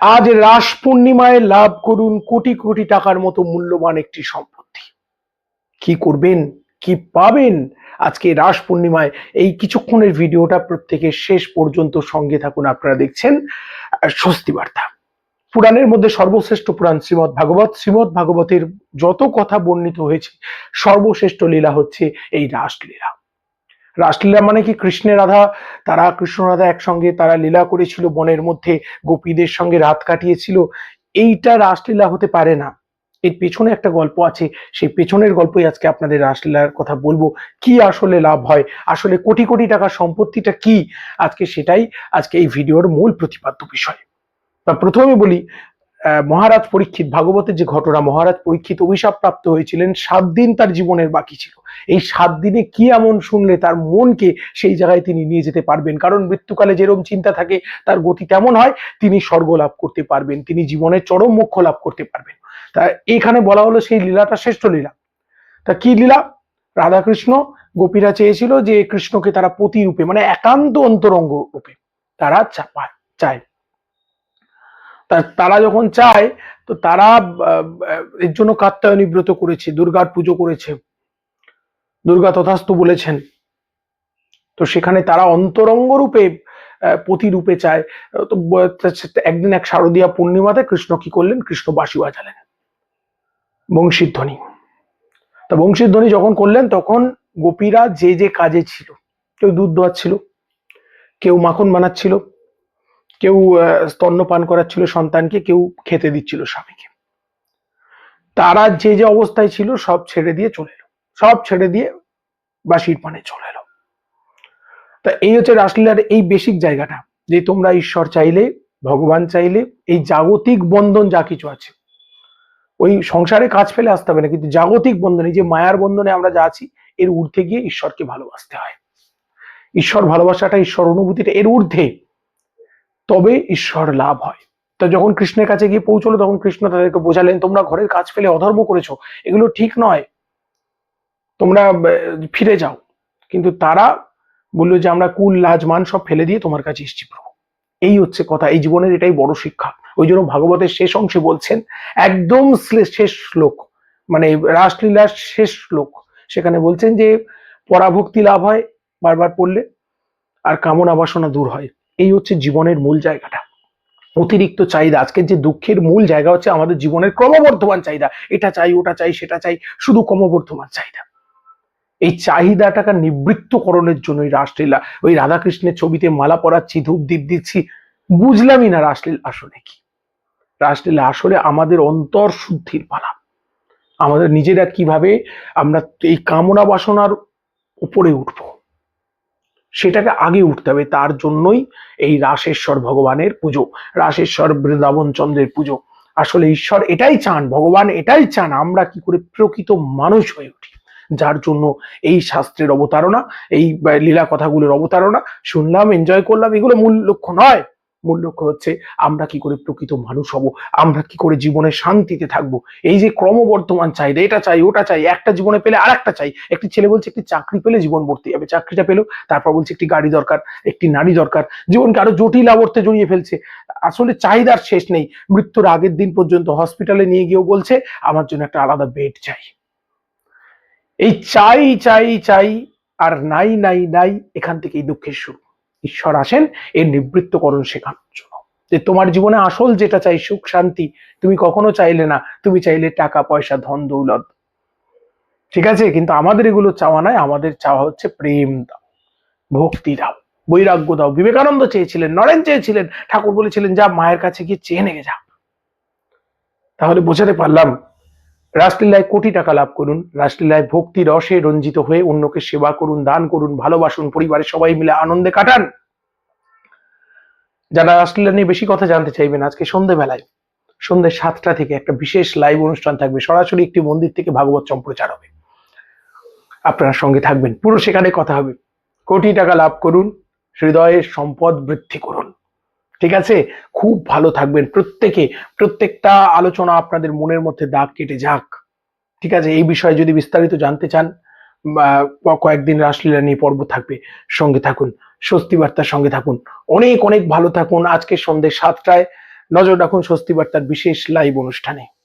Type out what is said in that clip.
আজ রাস পূর্ণিমায় লাভ করুন কোটি কোটি টাকার মতো মূল্যবান একটি সম্পত্তি। কি করবেন? কি পাবেন? আজকে রাস পূর্ণিমায় এই কিছুক্ষণের ভিডিওটা প্রত্যেকের শেষ পর্যন্ত সঙ্গে থাকুন। আপনারা দেখছেন স্বস্তি বার্তা। পুরাণের মধ্যে সর্বশ্রেষ্ঠ পুরাণ শ্রীমৎ ভাগবত। শ্রীমৎ ভাগবতের যত কথা বর্ণিত হয়েছে, সর্বশ্রেষ্ঠ লীলা হচ্ছে এই রাসলীলা। রাসলীলা মানে কি কৃষ্ণের রাধা? তারা কৃষ্ণ রাধা একসঙ্গে, তারা লীলা করেছিল বনের মধ্যে, গোপীদের সঙ্গে রাত কাটিয়েছিল। এইটা রাসলীলা হতে পারে না। এর পেছনে একটা গল্প আছে, সেই পেছনের গল্পই আজকে আপনাদের রাসলীলার কথা বলব। কি আসলে লাভ হয়? আসলে কোটি কোটি টাকার সম্পত্তিটা কি? আজকে সেটাই আজকে এই ভিডিওর মূল প্রতিপাদ্য বিষয়। প্রথমে বলি মহারাজ পরীক্ষিত, ভাগবতের যে ঘটনা, মহারাজ পরীক্ষিত অভিশাপ প্রাপ্ত হয়েছিলেন, সাত দিন তার জীবনের বাকি ছিল। এই সাত দিনে কি এমন শুনলে তার মনকে সেই জায়গায় তিনি নিয়ে যেতে পারবেন? কারণ মৃত্যুকালে যেরকম চিন্তা থাকে, তার গতি তেমন হয়, তিনি স্বর্গ লাভ করতে পারবেন, তিনি জীবনের চরম মোক্ষ লাভ করতে পারবেন। তা এখানে বলা হলো সেই লীলাটা শ্রেষ্ঠ লীলা। তা কি লীলা? রাধাকৃষ্ণ গোপীরা চেয়েছিল যে কৃষ্ণকে তারা পতি রূপে মানে একান্ত অন্তরঙ্গ রূপে তারা চাপায় চায়। তারা যখন চায় তো তারা এর জন্য কাত্তায়নী ব্রত করেছে দুর্গার পুজো করেছে। দুর্গা তথাস্তু বলেছেন। তো সেখানে তারা অন্তরঙ্গ রূপে আহ, পতি রূপে চায়। তো একদিন এক শারদীয়া পূর্ণিমাতে কৃষ্ণ কি করলেন? কৃষ্ণ বাঁশি বাজালেন। বংশীর ধ্বনি তা বংশীর ধ্বনি যখন করলেন তখন গোপীরা যে যে কাজে ছিল কেউ দুধ দোয়াচ্ছিল কেউ মাখন বানাচ্ছিল কেউ স্তন্যপান করাচ্ছিল সন্তানকে, কেউ খেতে দিচ্ছিল স্বামীকে। তারা যে যে অবস্থায় ছিল সব ছেড়ে দিয়ে চলে এলো। সব ছেড়ে দিয়ে বাসির পানে চলে এলো। তা এই হচ্ছে রাসলীলার এই বেসিক জায়গাটা, যে তোমরা ঈশ্বর চাইলে, ভগবান চাইলে, এই জাগতিক বন্ধন যা কিছু আছে, ওই সংসারে কাজ ফেলে আসতে হবে না, কিন্তু জাগতিক বন্ধন, এই যে মায়ার বন্ধনে আমরা যা আছি, এর ঊর্ধ্বে গিয়ে ঈশ্বরকে ভালোবাসতে হয়। ঈশ্বর ভালোবাসাটা, ঈশ্বর অনুভূতিটা এর ঊর্ধ্বে। তবে ঈশ্বর লাভ হয়। তো যখন কৃষ্ণের কাছে গিয়ে পৌঁছলো, তখন কৃষ্ণ তাদেরকে বোঝালেন, তোমরা ঘরের কাজ ফেলে অধর্ম করেছ, এগুলো ঠিক নয়। তোমরা ফিরে যাও। কিন্তু তারা বলল যে, আমরা কুল, লাজ, মান সব ফেলে দিয়ে তোমার কাছে এসেছি প্রভু। এই হচ্ছে কথা, এই জীবনের এটাই বড় শিক্ষা। ওই জন্য ভাগবতের শেষ অংশে বলছেন, একদম শেষ শ্লোক মানে রাসলীলার শেষ শ্লোক। সেখানে বলছেন যে, পরাভক্তি লাভ হয় বারবার পড়লে, আর কামনা বাসনা দূর হয়। এই হচ্ছে জীবনের মূল জায়গাটা। অতিরিক্ত চাহিদা, আজকের যে দুঃখের মূল জায়গা হচ্ছে আমাদের জীবনের ক্রমবর্ধমান চাহিদা। এটা চাই, ওটা চাই, সেটা চাই, শুধু ক্রমবর্ধমান চাহিদা। এই চাহিদাটাকে নিবৃত্তকরণের জন্যই রাসলীলা, ওই রাধাকৃষ্ণের ছবিতে মালা পরাচ্ছি, ধূপ দীপ দিচ্ছি, বুঝলামই না রাসলীলা আসলে কি? রাসলীলা আসলে আমাদের অন্তর শুদ্ধির পালা। আমাদের নিজেরা কীভাবে আমরা এই কামনা বাসনার উপরে উঠবো? সেটাকে আগে উঠতে হবে। তার জন্যই এই রাসেশ্বর ভগবানের পুজো, রাসেশ্বর বৃন্দাবন চন্দ্রের পুজো। আসলে ঈশ্বর এটাই চান, ভগবান এটাই চান, আমরা কি করে প্রকৃত মানুষ হয়ে উঠি। যার জন্য এই শাস্ত্রের অবতারণা, এই লীলা কথাগুলোর অবতারণা, শুনলাম এনজয় করলাম, এগুলো মূল লক্ষ্য নয়। মূল লক্ষ্য হচ্ছে আমরা কি করে প্রকৃত মানুষ হব? আমরা কি করে জীবনে শান্তিতে থাকব? এই যে ক্রমবর্ধমান চাহিদা, এটা চাই, ওটা চাই, একটা জীবনে পেলে আর একটা চাই। একটি ছেলে বলছে একটি চাকরি পেলে জীবন ভর্তি যাবে চাকরিটা পেল, তারপর বলছে একটি গাড়ি দরকার, একটি নারী দরকার। জীবনকে আরও জটিল আবর্তে জড়িয়ে ফেলছে। আসলে চাহিদার শেষ নেই। মৃত্যুর আগের দিন পর্যন্ত হসপিটালে নিয়ে গিয়েও বলছে, আমার জন্য একটা আলাদা বেড চাই। এই চাই চাই চাই, আর নাই নাই নাই, এখান থেকেই দুঃখের শুরু। ঈশ্বর আসেন এর নিবৃত্তকরণ শেখানোর জন্য। যে তোমার জীবনে আসল যেটা চাই, সুখ, শান্তি, তুমি কখনো চাইলে না, তুমি চাইলে টাকা, পয়সা, ধন, দৌলত। ঠিক আছে? কিন্তু আমাদের এগুলো চাওয়া নয়, আমাদের চাওয়া হচ্ছে প্রেম দাও, ভক্তি দাও, বৈরাগ্য দাও। বিবেকানন্দ চেয়েছিলেন, নরেন চেয়েছিলেন, ঠাকুর বলেছিলেন, যা মায়ের কাছে গিয়ে চেয়ে নিয়ে যা। তাহলে বোঝাতে পারলাম, রাসলীলায় কোটি টাকা লাভ করুন, রাসলীলায় ভক্তি রসে রঞ্জিত হয়ে অন্যকে সেবা করুন, দান করুন, ভালোবাসুন, পরিবারের সবাই মিলে আনন্দে কাটান। যারা রাসলীলা নিয়ে বেশি কথা জানতে চাইবেন, আজকে সন্ধেবেলায়, সন্ধ্যে সাতটা থেকে একটা বিশেষ লাইভ অনুষ্ঠান থাকবে। সরাসরি একটি মন্দির থেকে ভাগবত সম্প্রচার হবে। আপনারা সঙ্গে থাকবেন। পুরো সেখানে কথা হবে। কোটি টাকা লাভ করুন, হৃদয়ের সম্পদ বৃদ্ধি করুন। ঠিক আছে? খুব ভালো থাকবেন। প্রত্যেকে, প্রত্যেকটা আলোচনা আপনাদের মনের মধ্যে দাগ কেটে যাক। ঠিক আছে? এই বিষয়ে যদি বিস্তারিত জানতে চান কয়েকদিন রাসলীলা নিয়ে পর্ব থাকবে, সঙ্গে থাকুন। স্বস্তি বার্তার সঙ্গে থাকুন। অনেক অনেক ভালো থাকুন। আজকে সন্ধ্যে সাতটায় নজর রাখুন স্বস্তি বার্তার বিশেষ লাইভ অনুষ্ঠানে।